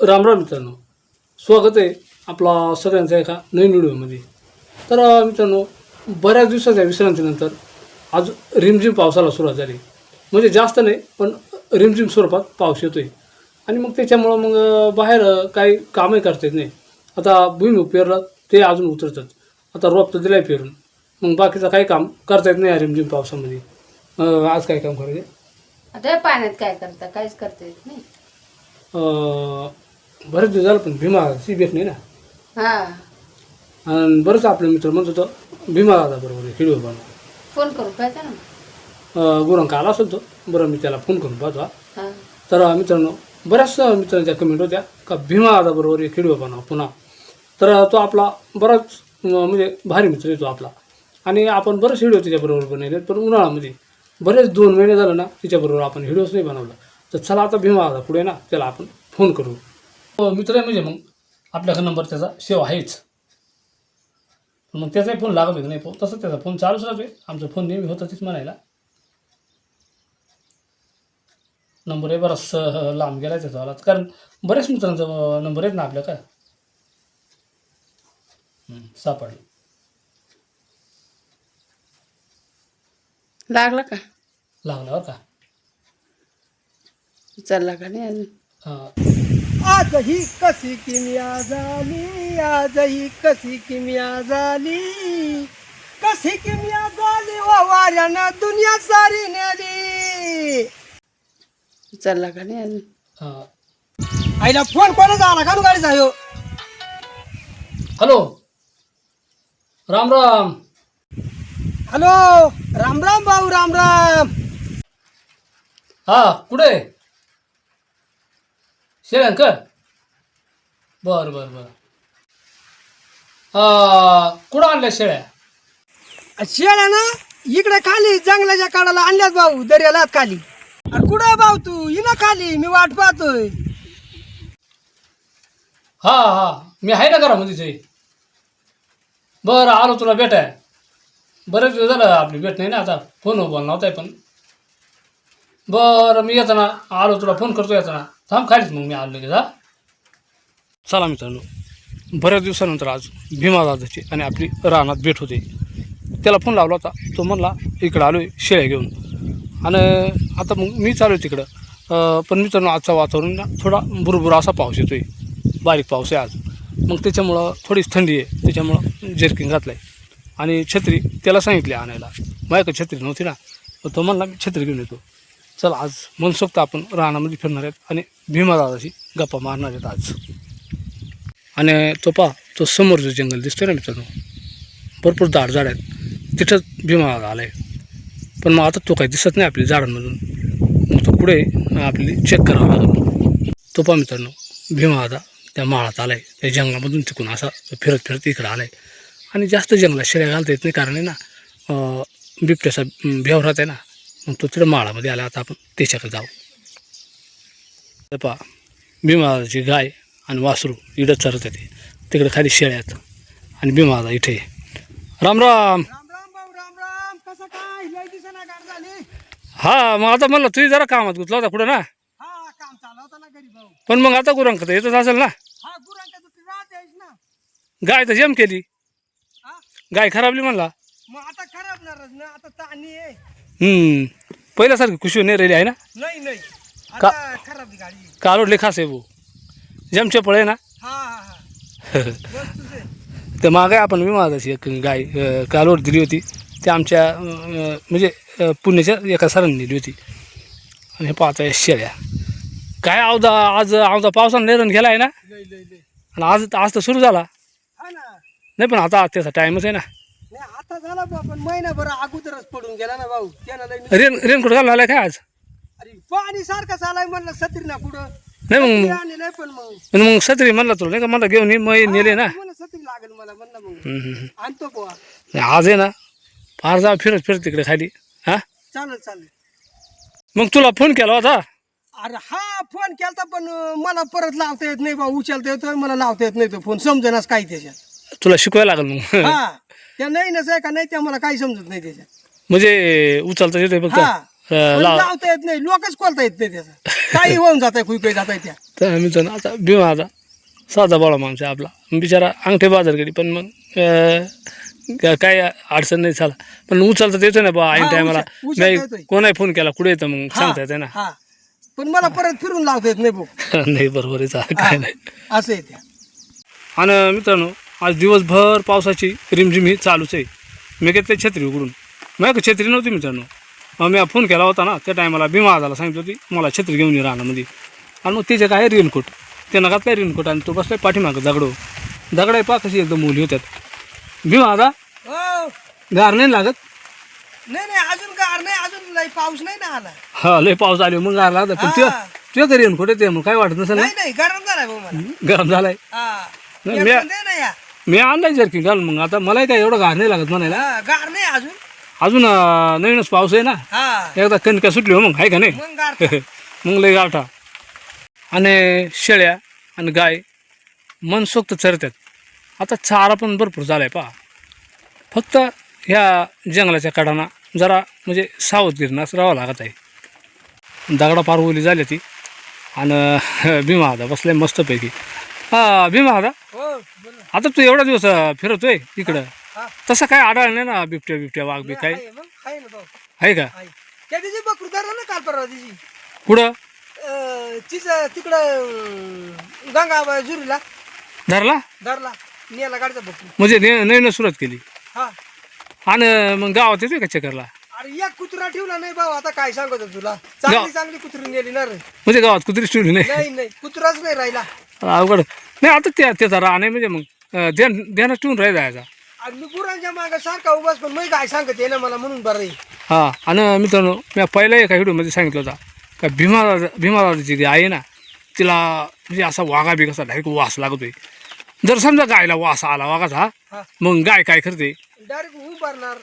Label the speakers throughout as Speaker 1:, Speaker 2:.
Speaker 1: राम राम मित्रांनो. स्वागत आहे आपला सगळ्यांचा एका नवीन व्हिडिओमध्ये. तर मित्रांनो बऱ्याच दिवसाच्या विश्रांतीनंतर आज रिमझिम पावसाला सुरुवात झाली. म्हणजे जास्त नाही पण रिमझिम स्वरूपात पाऊस येतोय. आणि मग त्याच्यामुळं मग बाहेर काही कामही करता येत नाही. आता भुईमुग पेरलं ते अजून उतरतात. आता रोप तर दिलाय पेरून. मग बाकीचं काही काम करता येत नाही या रिमझिम पावसामध्ये. आज काय काम करायचे?
Speaker 2: आता पाण्यात काय करता? काहीच करता येत नाही.
Speaker 1: बरेच दिवस झालं पण भीमाची भेट नाही ना.
Speaker 2: हा.
Speaker 1: आणि बरंच आपले मित्र म्हणत होतं भीमा दादा बरोबर व्हिडिओ बनव.
Speaker 2: फोन करून पाहिजे ना.
Speaker 1: गुरांक आला असेल तो बरं मी त्याला फोन करून पाहतो हा.
Speaker 2: हा.
Speaker 1: तर अं, मित्रांनो बऱ्याच मित्रांच्या कमेंट होत्या का भीमा दादा बरोबर एक व्हिडिओ बनवा पुन्हा. तर अं, तो आपला बराच अं, म्हणजे भारी मित्र येतो आपला. आणि आपण बरेच व्हिडिओ त्याच्याबरोबर बनवले पण उन्हाळ्यामध्ये बरेच दोन महिने झालं ना तिच्याबरोबर आपण व्हिडिओच नाही बनवला. तर चला आता भीमा दादा पुढे ना त्याला आपण फोन करू. मित्र आहे म्हणजे मग आपल्याकडे नंबर त्याचा सेव आहेच. मग त्याचाही फोन लागत होता नाही फोन? तसं त्याचा फोन चालूच राहतोय. आमचा फोन नेहमी होता तीच म्हणायला. नंबर आहे बराच लांब गेला त्याचा वाला कारण बऱ्याच मित्रांचा नंबर आहेत ना आपल्या हं, सापडलं.
Speaker 2: लागला का?
Speaker 1: लागल्यावर का?
Speaker 2: चालला का नाही अजून?
Speaker 1: अं,
Speaker 3: आजही कशी किमिया झाली? आजही कशी किमिया झाली? कशी किमिया झाली वा वाऱ्यानं दुनिया सारी नेली?
Speaker 2: चालला का नाही अजून?
Speaker 3: आईला फोन कोणाचा आला का नु गाडीचा ह्यो
Speaker 1: हॅलो. राम राम.
Speaker 3: हॅलो. राम राम भाऊ राम राम.
Speaker 1: हा कुठे? शेळ्यांकर बरं बरं बरं. कुठं आणल्या शेळ्या?
Speaker 3: शेळ्या ना इकडे खाली जंगलाच्या काढाला आणल्यात भाऊ दर्याला खाली. अरे कुठं भाऊ तू? ना खाली मी वाट पाहतोय.
Speaker 1: हा हा मी आहे ना घरामध्येच आहे बरं आलो तुला भेटाय. बरेच दिवस झालं आपली भेट नाही ना आता. फोन बोल नव्हता पण. बरं मी येताना आलो तुला फोन करतो येताना थांब खालीच मग मी आलो लगेच हा. चला मित्रांनो बऱ्याच दिवसानंतर आज भीमा दादाची आणि आपली रानात भेट होते. त्याला फोन लावला होता. तो म्हणला इकडं आलो आहे शेळ्या घेऊन. आणि आता मग मी चालू आहे तिकडं. पण मित्रांनो आजचा वातावरण ना थोडा बुरबुर असा पाऊस येतो आहे बारीक पाऊस आहे आज. मग त्याच्यामुळं थोडीच थंडी आहे. त्याच्यामुळं जर्किंग घातलं आहे आणि छत्री त्याला सांगितली आणायला. माझ्याकडे छत्री नव्हती ना. तो म्हणला मी छत्री घेऊन येतो. चल आज मनसोक्त आपण रानामध्ये फिरणार आहेत आणि भीमा दादाशी गप्पा मारणार आहेत आज. आणि तो पा तो समोर जो जंगल दिसतोय ना मित्रांनो भरपूर दाड झाड आहेत. तिथंच भीमा दादा आला आहे पण मग आता तो काही दिसत नाही आपल्या झाडांमधून. मग तो पुढे आपली चेक करावा लागेल. तो पा मित्रांनो भीमा दादा त्या माळात आला आहे त्या जंगलामधून तिकून असा फिरत फिरत इकडं आला आहे आणि जास्त जंगलात शिऱ्या घालता येत नाही कारण आहे ना बिबट्याचा भेव राहत आहे ना मग तो तिकडं माळामध्ये आला. आता आपण त्याच्याकडे जाऊ. पहा भीमाची गाय आणि वासरू इकडं चरत येते. तिकडे खाली शेळ्या आहेत. आणि भीमादा इथे. राम राम! हा मग आता म्हणलं तुझी जरा कामात गुतला होता पुढं ना?
Speaker 3: हा
Speaker 1: पण मग आता गुरांक तर येतच असेल ना?
Speaker 3: हा
Speaker 1: गाय तर जेम केली. गाय खराबली म्हणला.
Speaker 3: मग आता खराबणारच ना. आता ताणी आहे.
Speaker 1: हम्म. पहिल्यासारखी खुशी नाही राहिली आहे ना?
Speaker 3: नाही नाही.
Speaker 1: का-
Speaker 3: आता खराब गाडी.
Speaker 1: कालोडले खास आहे भाऊ? जमचे पळे ना?
Speaker 3: हा हा हा. बस तुझे
Speaker 1: तर मागे आपण विमानाची एक गाय अं, कालवड दिली होती. ती आमच्या अं, म्हणजे अं, पुण्याच्या एका सरांनी दिली होती. आणि हे पाहता या शेळ्या. काय आवदा आज आवदा पावसानं निर्णय गेला आहे ना?
Speaker 3: लय लय लय.
Speaker 1: आणि आज आज तर सुरू झाला.
Speaker 3: हा ना.
Speaker 1: नाही पण आता त्याचा टाईमच आहे ना.
Speaker 3: नाही आता झाला भाऊ पण महिनाभर अगोदरच पडून गेला ना भाऊ. लय नुकसान.
Speaker 1: रेन रेनकोट घालून आलाय काय आज?
Speaker 3: अरे पाणी सारखं चालाय म्हणलं सत्री ना पुढं
Speaker 1: नाही मग
Speaker 3: सत्री नाही पण मग.
Speaker 1: पण मग सत्री म्हणला तुला नाही का मला घेऊन ये मग नेले ना.
Speaker 3: सत्री लागेल मला म्हणलं मग.
Speaker 1: हम्म, हम्म,
Speaker 3: आणतो बुवा.
Speaker 1: आज आहे ना फार जा फिरत फिरत तिकडे खाली. हा?
Speaker 3: चालेल चालेल.
Speaker 1: मग तुला फोन केला होता?
Speaker 3: अरे हा फोन केलता पण अं, मला परत लावता येत नाही भाऊ उचलता येतोय मला लावता येत नाही तो फोन समजेनाच काही त्याच्यात.
Speaker 1: तुला शिकवायला लागेल मग.
Speaker 3: हा. त्या नाही नसाय का नाही त्या मला काही समजत नाही त्याच्यात.
Speaker 1: म्हणजे उचलता येतोय फक्त?
Speaker 3: हा.
Speaker 1: अं, लाव.
Speaker 3: लावता येत नाही लोकच खोलता येत नाही त्याचं. काही होऊन जात आहे जात आहे त्या.
Speaker 1: तर आता भीमा आता साधा बाळा माणूस आहे आपला. बिचारा अंगठे बाजार गेली पण मग अं, का- काय अडचण नाही झाला पण उचलता येतो ना बा ऐन
Speaker 3: हा,
Speaker 1: टायमाला
Speaker 3: उचल- उचलता येतोय.
Speaker 1: नाही कोणाही फोन केला? कुठे येतं मग
Speaker 3: हा,
Speaker 1: सांगता येते ना.
Speaker 3: हा. पण मला परत फिरून लावता येत नाही भाऊ
Speaker 1: नाही बरोबर आहे काय नाही.
Speaker 3: असं आहे त्या.
Speaker 1: आणि मित्रांनो आज दिवसभर पावसाची रिमझिम ही चालूच आहे. मी घेतली छत्री उघडून. मग छत्री नव्हती मित्रांनो. मग मी फोन केला होता ना त्या टायमाला भीमा आजाला सांगितलं होती मला छत्री घेऊन ये रानामध्ये. आणि मग तिचे काय रेनकोट. ते नगात काय रेनकोट आणि तो बसलाय पाठीमागं दगडो. दगड आहे पा कशी एकदम मुली होत्यात. भीमा आजा
Speaker 3: हो.
Speaker 1: गार नाही लागत?
Speaker 3: नाही नाही अजून गार नाही अजून लई पाऊस नाही ना आला.
Speaker 1: हा लय पाऊस आले मग गार लागत पण ते. ते रेनकोट येते मग काय वाटत नसेल
Speaker 3: नाही नाही गरम झालाय
Speaker 1: गरम झालाय? नाही, मी- मी आणलाय जर्किंग घाल मग. आता मलाही काय एवढं गार नाही लागत म्हणायला.
Speaker 3: हा, गार नाही अजून.
Speaker 1: अजून अं, नवीनच पाऊस आहे ना.
Speaker 3: हा.
Speaker 1: एकदा कणका सुटली हो मग आहे का नाही?
Speaker 3: मग गार
Speaker 1: मग लय गावठा आणि शेळ्या आणि गाय मनसोक्त चरतात आता चारा पण भरपूर झाला आहे पहा. फक्त ह्या जंगलाच्या कडाना जरा म्हणजे सावधगिरीनं राहावं लागत आहे. दगडा पार ओली झाली ती. आणि भीमा आता बसलाय मस्तपैकी. हा भीमा आता
Speaker 3: हो.
Speaker 1: आता तू एवढा दिवस अं, फिरतोय इकडं. तसं काय आढळ नाही ना बिबट्या बिबट्या वाघ बी काय
Speaker 3: आहे
Speaker 1: का?
Speaker 3: त्या दिवशी बकरू धरलं ना काल परवा दिवशी.
Speaker 1: कुठं?
Speaker 3: तिचं तिकडं गंगा जुरीला
Speaker 1: धरला?
Speaker 3: धरला. नेला गाडीचा बकरू.
Speaker 1: म्हणजे नवीन सुरुवात केली.
Speaker 3: हा.
Speaker 1: आणि मग गावात येतोय का चक्करला
Speaker 3: अरे एक कुत्रा ठेवला नाही भाऊ आता काय सांगतो तुला? चांगली चांगली कुत्री नेली ना रे.
Speaker 1: म्हणजे गावात कुत्री ठेवली नाही
Speaker 3: नाही कुत्राच नाही राहिला.
Speaker 1: अवघड. नाही आता त्या त्याचा राहणे म्हणजे मग ध्यान ध्यानात ठेवून राहायचा याचा.
Speaker 3: आणि मी गुरांच्या मागे सारखा उभाच पण मी काय सांगते ना मला म्हणून बरं आहे.
Speaker 1: हा आणि मित्रांनो मी पहिला एका व्हिडिओमध्ये सांगितलं होता का भीमा भीमादाची जी आहे ना तिला म्हणजे असा वाघा बी कसा डायरेक्ट वास लागतोय. जर समजा गायला वास आला वाघाचा मग गाय काय करते?
Speaker 3: डायरेक्ट उभारणार.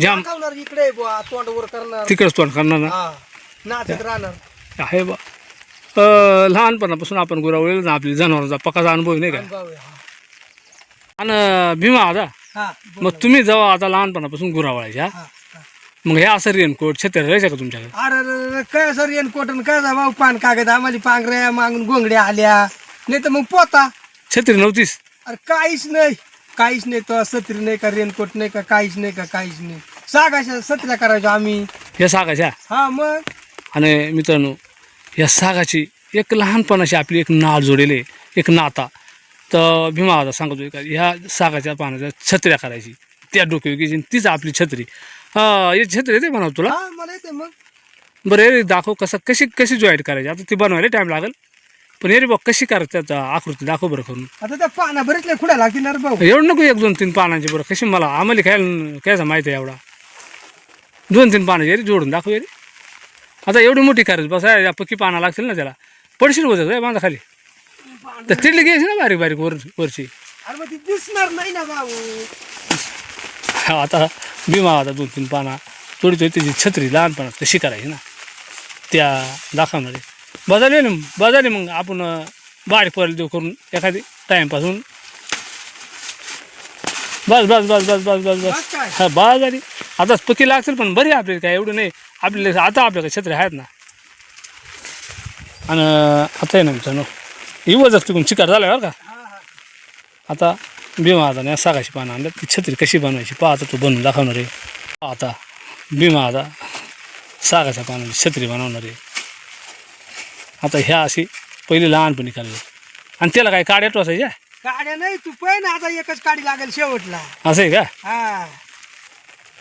Speaker 1: जाम
Speaker 3: इकडे तोंड वर करणार.
Speaker 1: तिकडच तोंड करणार ना?
Speaker 3: नाचत राहणार.
Speaker 1: आहे बा लहानपणापासून आपण गुरावलेलं ना आपली जनावरांचा पकाचा अनुभव नाही का?
Speaker 3: हा.
Speaker 1: आणि भीमा आता
Speaker 3: हा
Speaker 1: मग. तुम्ही जेव्हा आता लहानपणापासून गुरावळायच्या
Speaker 3: हा, हा.
Speaker 1: मग हे असं रेनकोट छत्र्या राहायचं का तुमच्याकडे?
Speaker 3: अरे काय सर येन कोटन काय जा भाऊ पान कागद आम्हाला पांघऱ्या मागून गोंगड्या आल्या. नाही तर मग पोता.
Speaker 1: छत्री नव्हतीच.
Speaker 3: अरे काहीच नाही. काहीच नाही तो सत्री नाही का रेनकोट नाही का काहीच नाही का काहीच नाही. सागाच्या सत्र्या करायचो आम्ही.
Speaker 1: या सागाच्या
Speaker 3: हा मग?
Speaker 1: आणि मित्रांनो या सागाची एक लहानपणाची आपली एक नाळ जोडेले एक नाता. तर भीमा आता सांगतोय का ह्या सागाच्या पानाच्या छत्र्या करायची. त्या आणि तीच आपली छत्री. हा ही छत्री येते म्हणा तुला?
Speaker 3: मला येते मग.
Speaker 1: बरं हे दाखव कसं कशी कशी जॉईंट करायची? आता ती बनवायला टाईम लागेल. पण हे रे बघ कशी करायची त्याचा आकृती दाखव बरं करून.
Speaker 3: आता त्या पाना बरेच लय खुड्या लागतील ना रे भाऊ
Speaker 1: एवढं नको एक दोन तीन पानांची बरं. कशी मला आम्हाला काय कायचा माहिती आहे एवढा? दोन तीन पानाची रे जोडून दाखव रे. आता एवढी मोठी कार बस आहे पक्की पाना लागतील ना त्याला. पडशील होतं काय बांधा खाली. तर तिथली घ्यायची ना बारीक बारीक वर वरची.
Speaker 3: दिसणार नाही ना भाऊ
Speaker 1: हा आता बिमा आता दोन तीन पाना. थोडी थोडी त्याची छत्री लहानपणा तशी करायची ना. त्या दाखवणारे. बदल ना बदल मग आपण बारीक परल देऊ करून एखादी टाईमपासून बस बस बस बस बस बस बस. हा बस आता पक्की लागतील पण बरी आपली काय एवढं नाही. आपले आता आपल्याकडे छत्री आहेत ना. आणि आता आहे ना मित्रांनो ही वजच तिकडून चिकार झाला बरं का. आता भीमा आता या सागाची पानं आणल्यात. ती छत्री कशी बनवायची पहा आता तू बनवून दाखवणार आहे. आता भीमा आता सागाच्या पानाची छत्री बनवणार आहे. आता ह्या अशी पहिली लहानपणी काढली आणि त्याला काय काड्या टोसायच्या
Speaker 3: काड्या नाही तू पण ना आता एकच काडी लागेल शेवटला.
Speaker 1: असं आहे का?
Speaker 3: हा.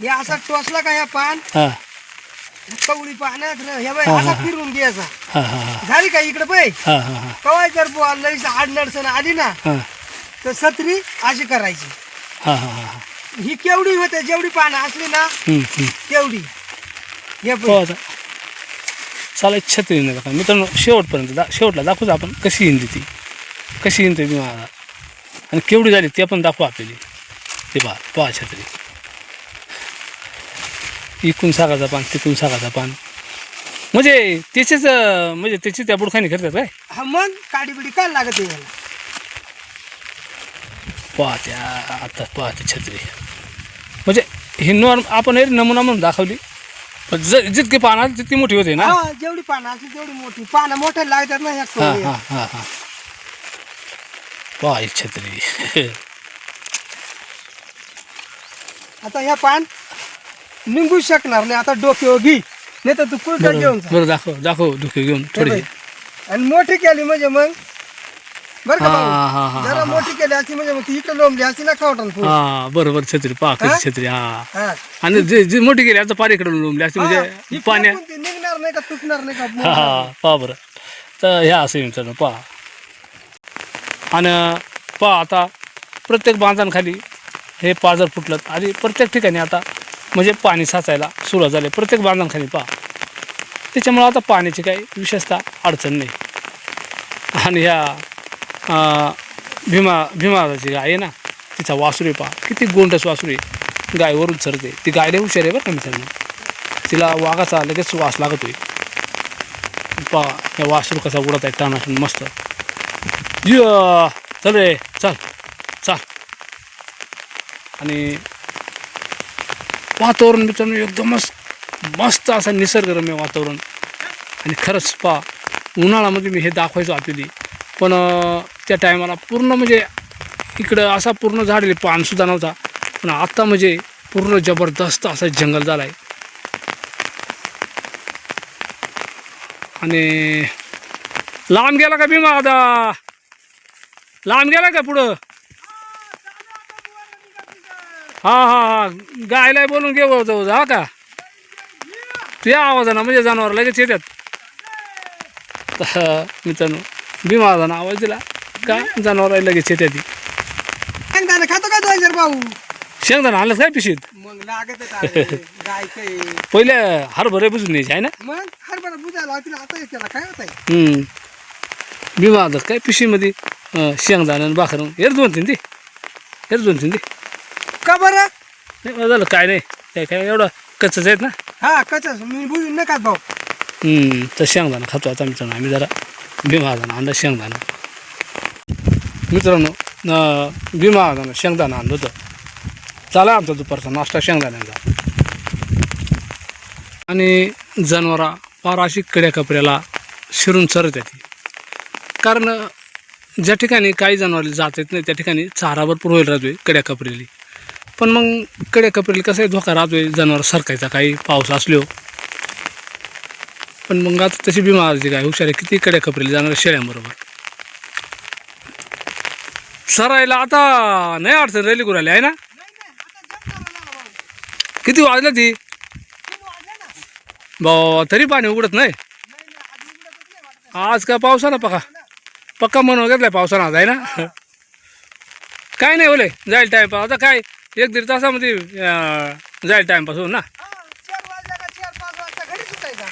Speaker 3: हे असा टोचला का या पान?
Speaker 1: हां.
Speaker 3: कवळी पाण्यात ना हे बाई असा. फिरून घ्यायचा. झाली का इकडे बाई?
Speaker 1: हां हां हां.
Speaker 3: कवाय जर लईच अडचण आली ना तर सत्री अशी करायची.
Speaker 1: हां
Speaker 3: केवढी होते जेवढी पानं असली ना. तेवढी हे बघ.
Speaker 1: आता. चला एक छत्री दाखवा. मित्रांनो शेवटपर्यंत दा शेवटला दाखवूच आपण कशी हिंदी ती. कशी मला आणि केवढी झाली ते पण दाखवू आपल्याला. ते पहा पहा छत्री. इकून सागाचा पान तिकून सागाचा पान. म्हणजे त्याचेच म्हणजे त्याची त्या बुडखानी करतात काय
Speaker 3: हा मग काडी बिडी काय लागत आहे याला?
Speaker 1: पाहत्या आता पाहते छत्री. म्हणजे ही नॉर्म आपण हे नमुना म्हणून दाखवली. ज- जितकी पानं तितकी मोठी होते ना?
Speaker 3: हा जेवढी पानं असली तेवढी मोठी. पानं मोठ्या लागतात ना ह्या
Speaker 1: हा. हा हा हा. वा छत्री.
Speaker 3: आता ह्या पान निघू शकणार नाही आता डोक्यावर घे नाही तर तू पुढे घेऊन जा
Speaker 1: बरं दाखव दाखव दुखे घेऊन
Speaker 3: हे
Speaker 1: थोडी.
Speaker 3: आणि मोठी केली म्हणजे मग बरं का
Speaker 1: हा? हा, हा, हा,
Speaker 3: जरा
Speaker 1: हा.
Speaker 3: मोठी केली असती म्हणजे मग ती इकडे लोंबली असती ना खावटान फुल
Speaker 1: हा बरोबर छत्री पहा
Speaker 3: हा?
Speaker 1: कशी छत्री हा
Speaker 3: हा.
Speaker 1: आणि जे जी मोठी गेली आता पार इकडे लोंबली असते
Speaker 3: हा, ही
Speaker 1: म्हणजे पाण्या
Speaker 3: फेकून ती निघणार नाही का तुटणार नाही
Speaker 1: हा
Speaker 3: का
Speaker 1: हा पहा बरं तर ह्या असं मित्रांनो पहा आणि पहा आता प्रत्येक बांधांखाली हे पाजर फुटलं आणि प्रत्येक ठिकाणी आता म्हणजे पाणी साचायला सुरुवात झाली. प्रत्येक बांधांखाली पहा. त्याच्यामुळं आता पाण्याची काही विशेषतः अडचण नाही. आणि ह्या भीमा भीमाची गाय आहे ना तिचा वासुरी पहा. किती गोंडस वासुरी गायवरून चरते. ती गायला हुशार आहे बरं का मित्रांनो. तिला वाघाचा लगेच वास लागत होईल पहा या वासरू कसा उडत आहे टाणाटून मस्त. य चल रे चल चल. आणि वातावरण मित्रांनो एकदमच मस्त असं निसर्गरम्य वातावरण. आणि खरंच पा उन्हाळ्यामध्ये मी हे दाखवायचो आपली पण त्या टायमाला पूर्ण म्हणजे इकडं असा पूर्ण झाडले पानसुद्धा नव्हता. पण आत्ता म्हणजे पूर्ण जबरदस्त असा जंगल झाला आहे. आणि लांब गेला का भीमा आता? लांब गेला का पुढं? हा हा हा. गायला बोलून घे भाऊ जाऊ हा का? तुझ्या आवाजानं म्हणजे जनावर लगेच येतात. तर मित्रांनो भीमा आवाजानं आवाज दिला का? जनावर लगेच येतात ती.
Speaker 3: शेंगदाणे खातो का दोन भाऊ?
Speaker 1: शेंगदाणा आणलं काय पिशीत?
Speaker 3: मग लागत
Speaker 1: पहिले हरभरे बुजून न्यायचे आहे ना?
Speaker 3: मग हरभरा बुजायला तिला आता त्याला काय होत आहे
Speaker 1: हम्म. भीमा काय पिशीमध्ये? शेंगदाणा आणि भाकर. हेच दोन तीन दे हेच दोन तीन
Speaker 3: बरं
Speaker 1: नाही बरं झालं काय नाही. काय काय एवढं कच्चच आहेत ना?
Speaker 3: हा कचाच मी बुजून नका भाऊ.
Speaker 1: हम्म, तर शेंगदाणा खातो आता मित्रांनो आम्ही जरा भीमा आदाना आणलं शेंगदाणा. मित्रांनो अं, भीमा आदाना शेंगदाणा आणलं होतं. चाला आमचा दुपारचा नाश्ता शेंगदाण्याचा. आणि जनावरा फार अशी कड्या कपड्याला शिरून चरत येते कारण ज्या ठिकाणी काही जनावरला जात येत नाही त्या ठिकाणी चारा भरपूर होईल राहतोय कड्या कपड्याली पण मग कड्या कपड्याला कसं आहे धोका राहतोय जनावर सरकायचा काही पाऊस असलो पण मग आता तशी बिमार काय हुशार आहे किती कडे कपरेली जाणार शेळ्यांबरोबर. सरायला आता नाही अडचण राहिली गुराली आहे ना? किती वाजलं ती? भाऊ तरी पाणी उघडत नाही. आज का पावसानं पका? पक्का म्हणून घेतलाय पावसानं आज आहे ना? काय नाही बोले जाईल टाईमपास आता काय? एक दीड तासामध्ये जाईल टाईमपास हो ना?
Speaker 3: हा, चार वाजल्या का चार पाच वाजता घरी सुटायचा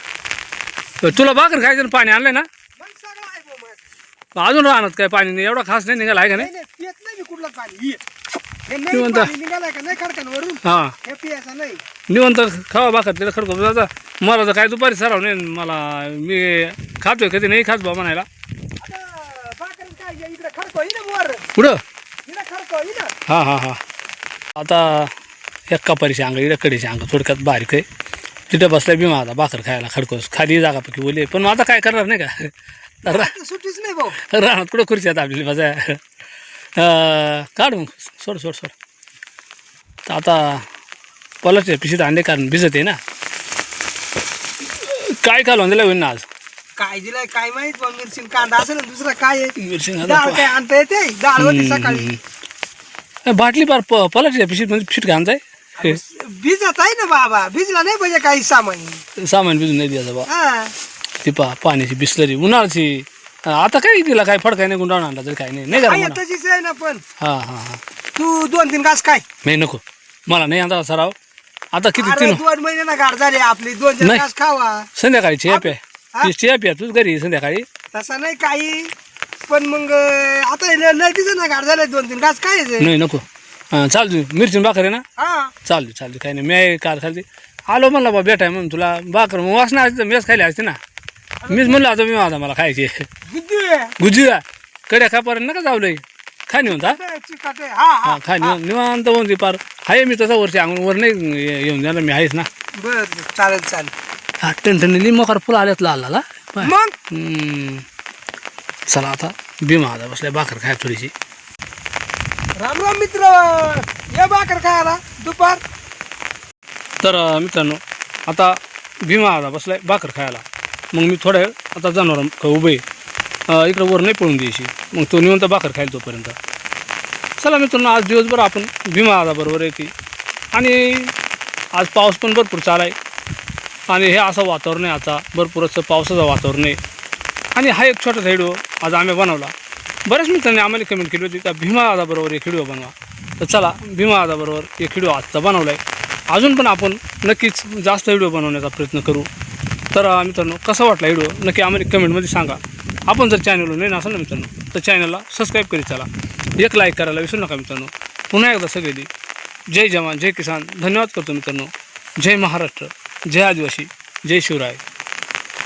Speaker 1: तर तुला भाकर खायचं पाणी आणलंय ना?
Speaker 3: मग सगळं आहे मग.
Speaker 1: अजून राहणार काय पाणी नाही? एवढा खास नाही निघाला आहे का नाही?
Speaker 3: नाही नाही पियत नाही मी कुठलं पाणी. ये. हे
Speaker 1: मी
Speaker 3: नाही
Speaker 1: म्हणता-
Speaker 3: पाणी निघालंय का नाही खडकांवरून?
Speaker 1: हां.
Speaker 3: हे पियाचं नाही.
Speaker 1: निवंत खावा भाकर तिला खडको. आता मला तर काय दुपारी सराव नाही मला मी खातोय कधी नाही खात बा म्हणायला.
Speaker 3: आता काय इकडे खडको वर. इकडे खडको ये ना.
Speaker 1: हां हां हां. आता एक कपारीची अंग इकडे कडेची अंग थोडक्यात बारीक आहे. तिथे बसल्या बी माझा भाकर खायला खडकोस खाली जागापैकी ओली आहे. पण आता काय करणार नाही का?
Speaker 3: सुट्टीच नाही भाऊ.
Speaker 1: राहणार कुठं खुर्ची आता आपली? माझ्या काढ मग. सोड सोड सोड. तर आता पलटचे पिशीत अंडे कारण भिजत आहे ना. काय दिलं होईल ना आज?
Speaker 3: काय दिलाय काय माहीत मिरची कांदा असेल दुसरं काय काय आणता येते? सकाळी.
Speaker 1: बाटली पार प पलटच्या पिशीत म्हणजे पिशीत घालताय हे.
Speaker 3: भिजत आहे ना बाबा भिजला नाही पाहिजे काही सामान.
Speaker 1: सामान भिजून नाही द्यायचं बा
Speaker 3: हा.
Speaker 1: ती पा पाण्याची बिसलरी उन्हाळ्याची आता काय तिला काय फडकाय नाही गुंडाळून आणला तरी काय नाही. नाही करा
Speaker 3: आहे
Speaker 1: म्हणा
Speaker 3: तशीच आहे ना पण.
Speaker 1: हां हां हां.
Speaker 3: तू दोन तीन घास काय
Speaker 1: नाही नको. मला नाही आता सराव. आता किती
Speaker 3: अरे
Speaker 1: तीन
Speaker 3: दोन महिने ना गाड झाले आपली. दोन चार
Speaker 1: नाही.
Speaker 3: घास खावा.
Speaker 1: संध्याकाळी चिया प्या.
Speaker 3: हा?
Speaker 1: ती प्या तूच घरी संध्याकाळी.
Speaker 3: तसं नाही काही. पण मग आता हे नाही तिचं ना गाड झाले दोन तीन घास काय आहे?
Speaker 1: नाही नको. हां चालतो मिरची भाकर आहे ना?
Speaker 3: हा.
Speaker 1: चालते चालते काही नाही मी काल खालते आलो म्हणलं बा भेटाय म्हणून तुला. भाकर मग वासना असते मेस खायला असते ना. मीच म्हणलं आता मी माझा मला खायची.
Speaker 3: बुद्धी आहे.
Speaker 1: कड्या खापर्यंत नका जावलंय खा निवंत हा.
Speaker 3: ते चिकट आहे. हा हा.
Speaker 1: हा खा निवांत निवांत होऊन ती पार. आहे मी तसा वरची अंगून वर नाही ये- येऊन जाणार मी आहेच ना.
Speaker 3: बर बर चालेल चालेल.
Speaker 1: हा टणटणीली मोकार फुलं आल्यात लाल लाल हा. पाय.
Speaker 3: मग?
Speaker 1: हम्म. चला आता भीमा आता बसल्या भाकर खाय थोडीशी.
Speaker 3: राम राम मित्र या भाकर खायला दुपार.
Speaker 1: तर मित्रांनो आता भीमा आता बसलाय भाकर खायला. मग मी थोड्या वेळ आता जनावर उभे इकडं वर नाही पळून द्यायची. मग तो निवंत भाकर खायला तोपर्यंत. चला मित्रांनो आज दिवसभर आपण भीमा आता बरोबर येते आणि आज पाऊस पण भरपूर चाला आहे आणि हे असं वातावरण आहे आता. भरपूर असं पावसाचं वातावरण आहे. आणि हा एक छोटासा व्हिडिओ आज आम्ही बनवला. बऱ्याच मित्रांनी आम्हाला कमेंट केली होती का भीमा आदाबरोबर एक व्हिडिओ बनवा. तर चला भीमा आदाबरोबर एक व्हिडिओ आजचा बनवला आहे अजून पण आपण नक्कीच जास्त व्हिडिओ बनवण्याचा प्रयत्न करू. तर मित्रांनो कसा वाटला व्हिडिओ? नक्की आम्हाला कमेंटमध्ये सांगा. आपण जर चॅनलवर नाही असाल ना मित्रांनो तर चॅनलला सबस्क्राईब करीत चला. एक लाईक करायला विसरू नका मित्रांनो. पुन्हा एकदा सगळी जय जवान जय किसान. धन्यवाद करतो मित्रांनो. जय महाराष्ट्र. जय आदिवासी. जय शिवराय.